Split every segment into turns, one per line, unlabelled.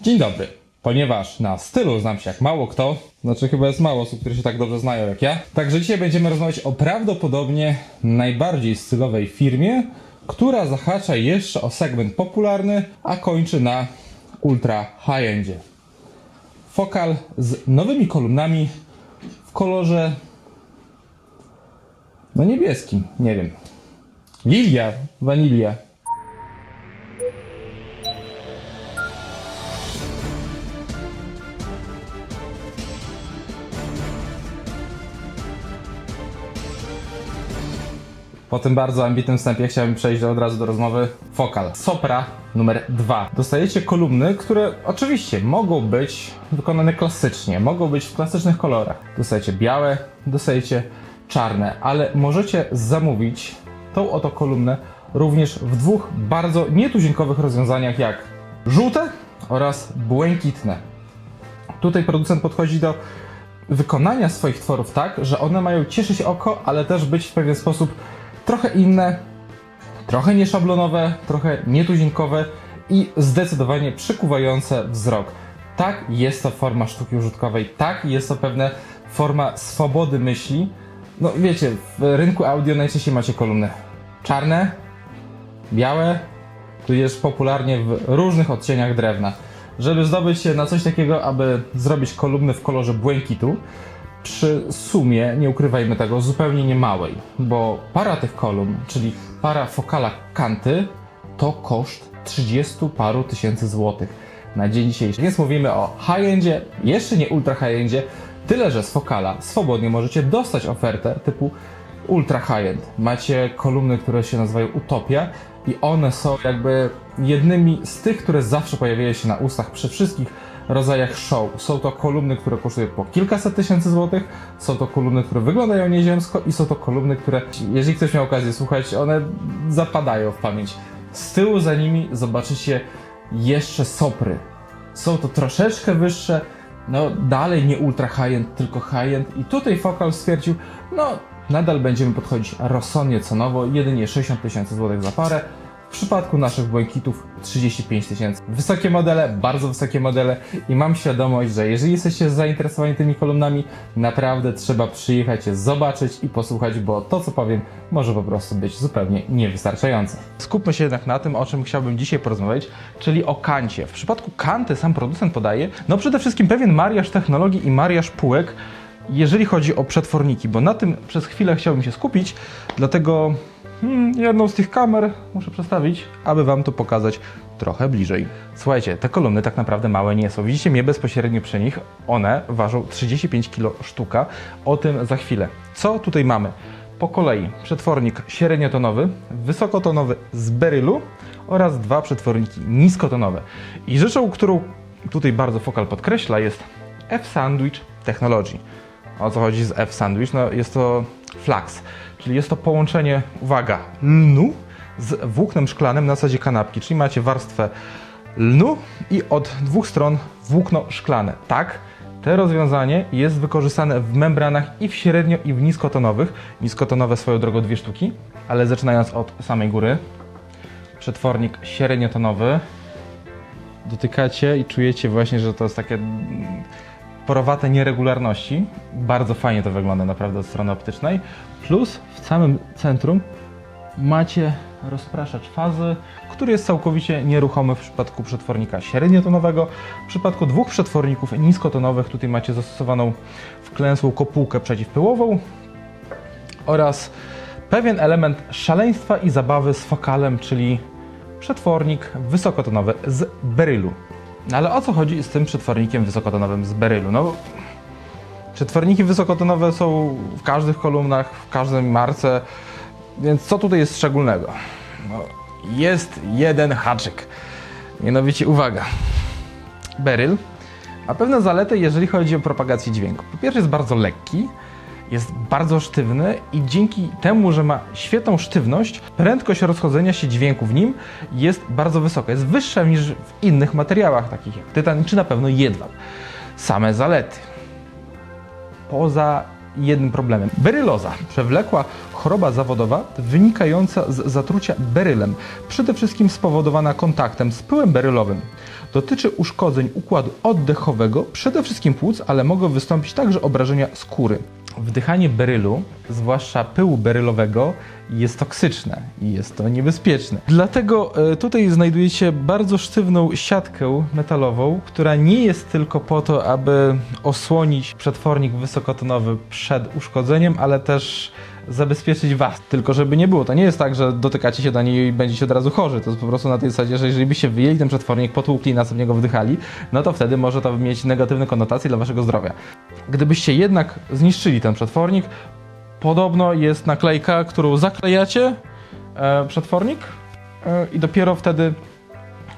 Dzień dobry. Ponieważ na stylu znam się jak mało kto, znaczy chyba jest mało osób, które się tak dobrze znają jak ja, także dzisiaj będziemy rozmawiać o prawdopodobnie najbardziej stylowej firmie, która zahacza jeszcze o segment popularny, a kończy na ultra high-endzie. Fokal z nowymi kolumnami w kolorze no niebieskim, nie wiem. Lilia, wanilia. Po tym bardzo ambitnym wstępie chciałbym przejść od razu do rozmowy. Fokal. Sopra numer dwa. Dostajecie kolumny, które oczywiście mogą być wykonane klasycznie, mogą być w klasycznych kolorach. Dostajecie białe, dostajecie czarne, ale możecie zamówić tą oto kolumnę również w dwóch bardzo nietuzinkowych rozwiązaniach jak żółte oraz błękitne. Tutaj producent podchodzi do wykonania swoich tworów tak, że one mają cieszyć oko, ale też być w pewien sposób trochę inne, trochę nieszablonowe, trochę nietuzinkowe i zdecydowanie przykuwające wzrok. Tak, jest to forma sztuki użytkowej, tak, jest to pewna forma swobody myśli. No wiecie, w rynku audio najczęściej macie kolumny czarne, białe, tudzież popularnie w różnych odcieniach drewna. Żeby zdobyć się na coś takiego, aby zrobić kolumny w kolorze błękitu, przy sumie, nie ukrywajmy tego, zupełnie nie małej, bo para tych kolumn, czyli para fokala kanty, to koszt 30 paru tysięcy złotych na dzień dzisiejszy. Więc mówimy o high-endzie, jeszcze nie ultra high-endzie, tyle że z fokala swobodnie możecie dostać ofertę typu ultra high-end. Macie kolumny, które się nazywają Utopia i one są jakby jednymi z tych, które zawsze pojawiają się na ustach przy wszystkich rodzajach show. Są to kolumny, które kosztują po kilkaset tysięcy złotych, są to kolumny, które wyglądają nieziemsko i są to kolumny, które, jeżeli ktoś miał okazję słuchać, one zapadają w pamięć. Z tyłu za nimi zobaczycie jeszcze sopry. Są to troszeczkę wyższe, no dalej nie ultra high-end, tylko high-end i tutaj Focal stwierdził, no nadal będziemy podchodzić rozsądnie cenowo, jedynie 60 tysięcy złotych za parę. W przypadku naszych błękitów 35 tysięcy. Wysokie modele, bardzo wysokie modele i mam świadomość, że jeżeli jesteście zainteresowani tymi kolumnami, naprawdę trzeba przyjechać je zobaczyć i posłuchać, bo to co powiem może po prostu być zupełnie niewystarczające. Skupmy się jednak na tym, o czym chciałbym dzisiaj porozmawiać, czyli o kancie. W przypadku kanty sam producent podaje, no przede wszystkim pewien mariaż technologii i mariaż półek, jeżeli chodzi o przetworniki, bo na tym przez chwilę chciałbym się skupić, dlatego hmm, jedną z tych kamer muszę przestawić, aby Wam to pokazać trochę bliżej. Słuchajcie, te kolumny tak naprawdę małe nie są. Widzicie mnie bezpośrednio przy nich. One ważą 35 kg sztuka. O tym za chwilę. Co tutaj mamy? Po kolei przetwornik średniotonowy, wysokotonowy z berylu oraz dwa przetworniki niskotonowe. I rzeczą, którą tutaj bardzo Fokal podkreśla jest F-Sandwich Technology. O co chodzi z F-Sandwich? No jest to flax, czyli jest to połączenie, uwaga, lnu z włóknem szklanym na zasadzie kanapki, czyli macie warstwę lnu i od dwóch stron włókno szklane. Tak, to rozwiązanie jest wykorzystane w membranach i w średnio i w niskotonowych. Niskotonowe swoją drogą dwie sztuki, ale zaczynając od samej góry. Przetwornik średniotonowy. Dotykacie i czujecie właśnie, że to jest takie porowate nieregularności. Bardzo fajnie to wygląda naprawdę od strony optycznej. Plus w samym centrum macie rozpraszacz fazy, który jest całkowicie nieruchomy w przypadku przetwornika średniotonowego. W przypadku dwóch przetworników niskotonowych tutaj macie zastosowaną wklęsłą kopułkę przeciwpyłową oraz pewien element szaleństwa i zabawy z fokalem, czyli przetwornik wysokotonowy z berylu. No ale o co chodzi z tym przetwornikiem wysokotonowym z berylu? No, przetworniki wysokotonowe są w każdych kolumnach, w każdej marce, więc co tutaj jest szczególnego? No, jest jeden haczyk. Mianowicie uwaga. Beryl ma pewne zalety, jeżeli chodzi o propagację dźwięku. Po pierwsze jest bardzo lekki, jest bardzo sztywny i dzięki temu, że ma świetną sztywność, prędkość rozchodzenia się dźwięku w nim jest bardzo wysoka. Jest wyższa niż w innych materiałach, takich jak tytan czy na pewno jedwab. Same zalety. Poza jednym problemem. Beryloza. Przewlekła choroba zawodowa wynikająca z zatrucia berylem, przede wszystkim spowodowana kontaktem z pyłem berylowym.
Dotyczy uszkodzeń układu oddechowego, przede wszystkim płuc, ale mogą wystąpić także obrażenia skóry.
Wdychanie berylu, zwłaszcza pyłu berylowego, jest toksyczne i jest to niebezpieczne.
Dlatego e, tutaj znajdujecie bardzo sztywną siatkę metalową, która nie jest tylko po to, aby osłonić
Przetwornik wysokotonowy przed uszkodzeniem, ale też zabezpieczyć was. Tylko żeby nie było, to nie jest tak, że dotykacie się do niej i będziecie od razu chorzy. To jest po prostu na tej zasadzie, że jeżeli byście wyjęli ten przetwornik, potłukli i następnie go wdychali, no to wtedy może to mieć negatywne konotacje dla waszego zdrowia. Gdybyście jednak zniszczyli ten przetwornik, podobno jest naklejka, którą zaklejacie e, przetwornik e, i dopiero wtedy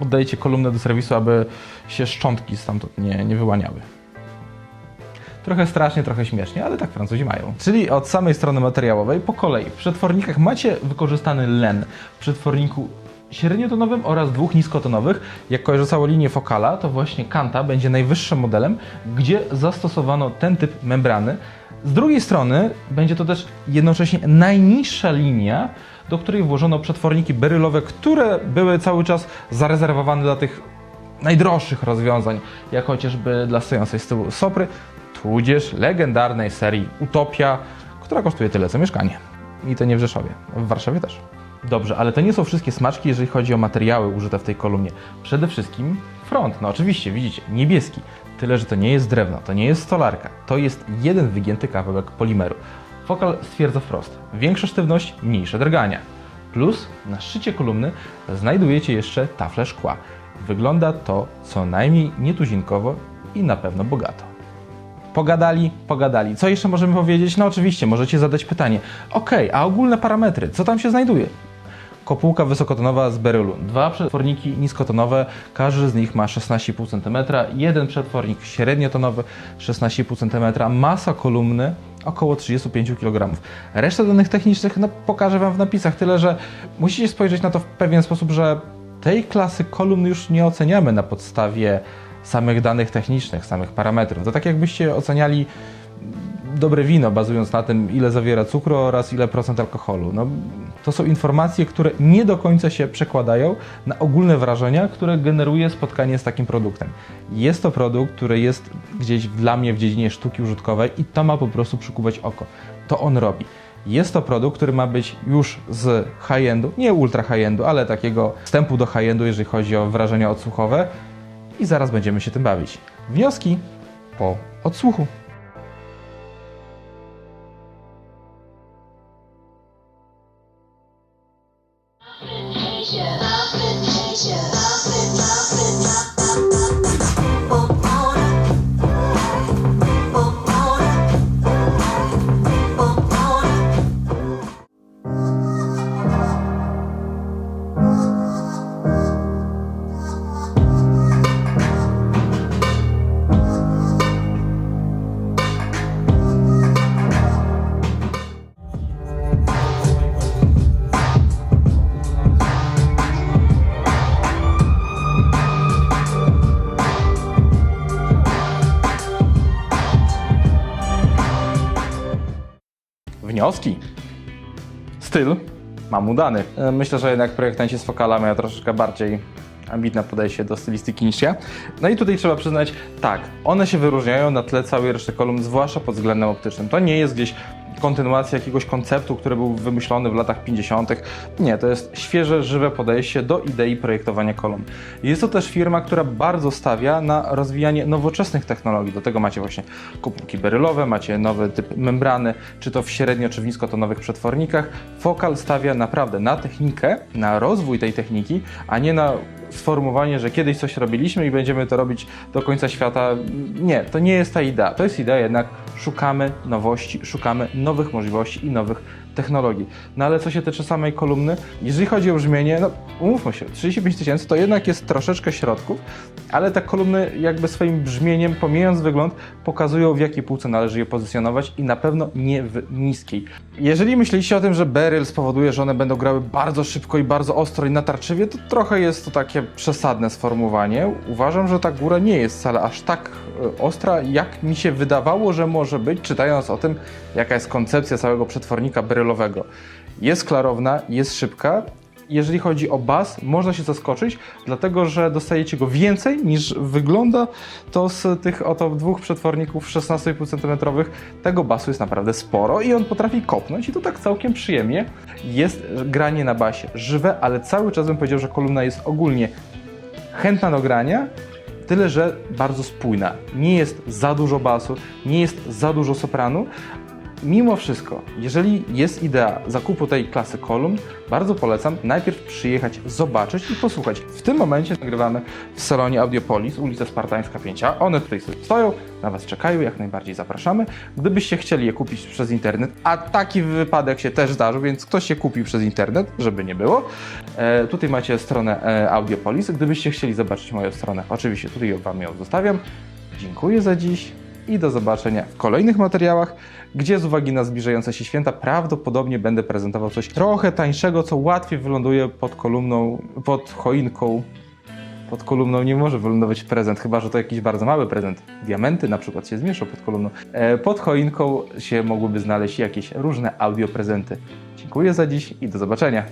oddajecie kolumnę do serwisu, aby się szczątki stamtąd nie, nie wyłaniały. Trochę strasznie, trochę śmiesznie, ale tak Francuzi mają. Czyli od samej strony materiałowej po kolei. W przetwornikach macie wykorzystany len. W przetworniku średniotonowym oraz dwóch niskotonowych. Jak kojarzyło linię Focala, to właśnie Kanta będzie najwyższym modelem, gdzie zastosowano ten typ membrany. Z drugiej strony będzie to też jednocześnie najniższa linia, do której włożono przetworniki berylowe, które były cały czas zarezerwowane dla tych najdroższych rozwiązań, jak chociażby dla stojącej z tyłu Sopry, tudzież legendarnej serii Utopia, która kosztuje tyle co mieszkanie. I to nie w Rzeszowie, w Warszawie też. Dobrze, ale to nie są wszystkie smaczki, jeżeli chodzi o materiały użyte w tej kolumnie. Przede wszystkim front, no oczywiście, widzicie, niebieski. Tyle, że to nie jest drewno, to nie jest stolarka, to jest jeden wygięty kawałek polimeru. Fokal stwierdza wprost, większa sztywność, mniejsze drgania. Plus na szczycie kolumny znajdujecie jeszcze taflę szkła. Wygląda to co najmniej nietuzinkowo i na pewno bogato. Pogadali, pogadali. Co jeszcze możemy powiedzieć? No oczywiście, możecie zadać pytanie. Ok, a ogólne parametry, co tam się znajduje? Kopułka wysokotonowa z berylu. Dwa przetworniki niskotonowe, każdy z nich ma 16,5 cm. Jeden przetwornik średniotonowy, 16,5 cm. Masa kolumny około 35 kg. Resztę danych technicznych no, pokażę Wam w napisach, tyle że musicie spojrzeć na to w pewien sposób, że tej klasy kolumn już nie oceniamy na podstawie samych danych technicznych, samych parametrów. To tak jakbyście oceniali dobre wino, bazując na tym, ile zawiera cukru oraz ile procent alkoholu. No, to są informacje, które nie do końca się przekładają na ogólne wrażenia, które generuje spotkanie z takim produktem. Jest to produkt, który jest gdzieś dla mnie w dziedzinie sztuki użytkowej i to ma po prostu przykuwać oko. To on robi. Jest to produkt, który ma być już z high-endu, nie ultra high-endu, ale takiego wstępu do high-endu, jeżeli chodzi o wrażenia odsłuchowe i zaraz będziemy się tym bawić. Wnioski po odsłuchu. Wnioski. Styl mam udany. E, Myślę, że jednak projektanci z Focala mają troszeczkę bardziej ambitne podejście do stylistyki niż ja. No i tutaj trzeba przyznać, tak, one się wyróżniają na tle całej reszty kolumn, zwłaszcza pod względem optycznym. To nie jest gdzieś kontynuacja jakiegoś konceptu, który był wymyślony w latach 50. Nie, to jest świeże, żywe podejście do idei projektowania kolumn. Jest to też firma, która bardzo stawia na rozwijanie nowoczesnych technologii. Do tego macie właśnie kopułki berylowe, macie nowy typ membrany, czy to w średnio czy w niskotonowych przetwornikach. Focal stawia naprawdę na technikę, na rozwój tej techniki, a nie na sformułowanie, że kiedyś coś robiliśmy i będziemy to robić do końca świata. Nie, to nie jest ta idea. To jest idea jednak szukamy nowości, szukamy nowych możliwości i nowych technologii. No ale co się tyczy samej kolumny, jeżeli chodzi o brzmienie, no umówmy się, 35 tysięcy to jednak jest troszeczkę środków, ale te kolumny jakby swoim brzmieniem, pomijając wygląd, pokazują w jakiej półce należy je pozycjonować i na pewno nie w niskiej. Jeżeli myślicie o tym, że beryl spowoduje, że one będą grały bardzo szybko i bardzo ostro i natarczywie, to trochę jest to takie przesadne sformułowanie. Uważam, że ta góra nie jest wcale aż tak e, ostra, jak mi się wydawało, że może być, czytając o tym, jaka jest koncepcja całego przetwornika Jest klarowna, jest szybka, Jeżeli chodzi o bas, można się zaskoczyć, dlatego że dostajecie go więcej niż wygląda to z tych oto dwóch przetworników 16,5 cm. Tego basu jest naprawdę sporo i on potrafi kopnąć i to tak całkiem przyjemnie. Jest granie na basie żywe, ale cały czas bym powiedział, że kolumna jest ogólnie chętna do grania, tyle że bardzo spójna. Nie jest za dużo basu, nie jest za dużo sopranu. Mimo wszystko, jeżeli jest idea zakupu tej klasy kolumn, bardzo polecam najpierw przyjechać, zobaczyć i posłuchać. W tym momencie nagrywamy w salonie Audiopolis, ulica Spartańska 5. a One tutaj stoją, na Was czekają, jak najbardziej zapraszamy. Gdybyście chcieli je kupić przez internet, a taki wypadek się też zdarzył, więc ktoś je kupił przez internet, żeby nie było. E, tutaj macie stronę e, Audiopolis. Gdybyście chcieli zobaczyć moją stronę, oczywiście tutaj Wam ją zostawiam. Dziękuję za dziś i do zobaczenia w kolejnych materiałach, gdzie z uwagi na zbliżające się święta prawdopodobnie będę prezentował coś trochę tańszego, co łatwiej wyląduje pod kolumną, pod choinką. Pod kolumną nie może wylądować prezent, chyba że to jakiś bardzo mały prezent. Diamenty na przykład się zmieszczą pod kolumną. E, pod choinką się mogłyby znaleźć jakieś różne audio prezenty. Dziękuję za dziś i do zobaczenia.